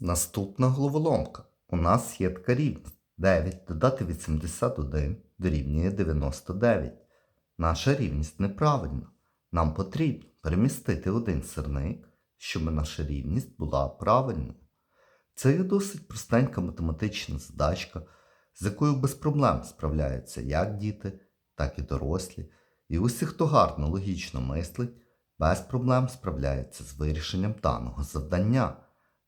Наступна головоломка. У нас є така рівність. 9 додати 81 дорівнює 99. Наша рівність неправильна. Нам потрібно перемістити один сирник, щоб наша рівність була правильною. Це є досить простенька математична задачка, з якою без проблем справляються як діти, так і дорослі. І усі, хто гарно логічно мислить, без проблем справляється з вирішенням даного завдання.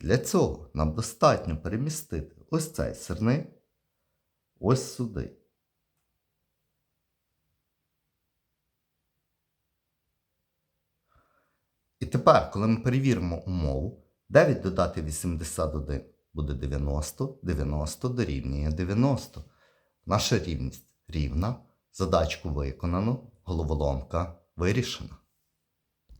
Для цього нам достатньо перемістити ось цей сирник ось сюди. І тепер, коли ми перевіримо умову, 9 додати 81 буде 90, 90 дорівнює 90. Наша рівність рівна, задачку виконано, головоломка вирішена.